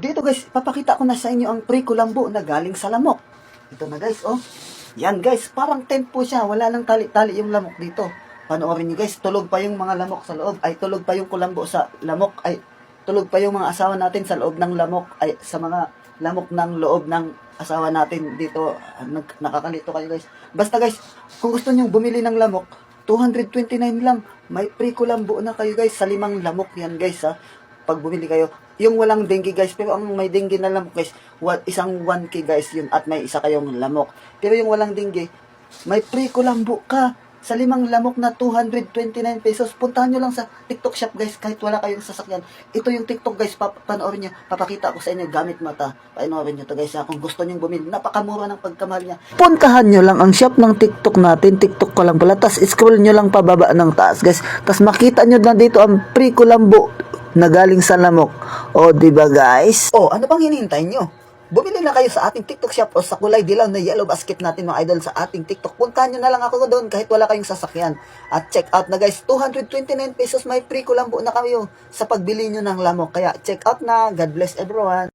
Dito guys, papakita ko na sa inyo ang pre-kulambo na galing sa lamok. Ito na guys, oh. Yan guys, parang tent po siya. Wala lang tali-tali yung lamok dito. Panoorin niyo guys, tulog pa yung mga lamok sa loob. Ay, tulog pa yung kulambo sa lamok. Ay, tulog pa yung mga asawa natin sa loob ng lamok. Ay, sa mga lamok ng loob ng asawa natin dito. Ah, Nag, nakakalito kayo guys. Basta guys, kung gusto niyo bumili ng lamok, 229 lang. May pre-kulambo na kayo guys sa limang lamok yan guys ha. Pag bumili kayo, yung walang dengue guys, pero ang may dengue na lamok guys, wa- isang 1k guys yun at may isa kayong lamok. Pero yung walang dengue, may pre-kulambo ka sa limang lamok na 229 pesos. Puntahan nyo lang sa TikTok shop guys kahit wala kayong sasakyan. Ito yung TikTok guys, pap panoorin nyo. Papakita ko sa inyo gamit mata. Panoorin nyo to guys ha. Kung gusto nyo bumili, napakamura ng pagkamahal niya. Puntahan nyo lang ang shop ng TikTok natin. TikTok ko lang pala. Tapos scroll nyo lang pababa ng taas guys. Tapos makita nyo na dito ang pre-kulambo na galing sa lamok. O, di ba guys? O, ano pang hinihintay nyo? Bumili na kayo sa ating TikTok shop o sa kulay dilaw na yellow basket natin mga idol sa ating TikTok. Puntahan nyo na lang ako doon kahit wala kayong sasakyan. At check out na guys, 229 pesos may free kulambo na kayo sa pagbili nyo ng lamok. Kaya check out na. God bless everyone.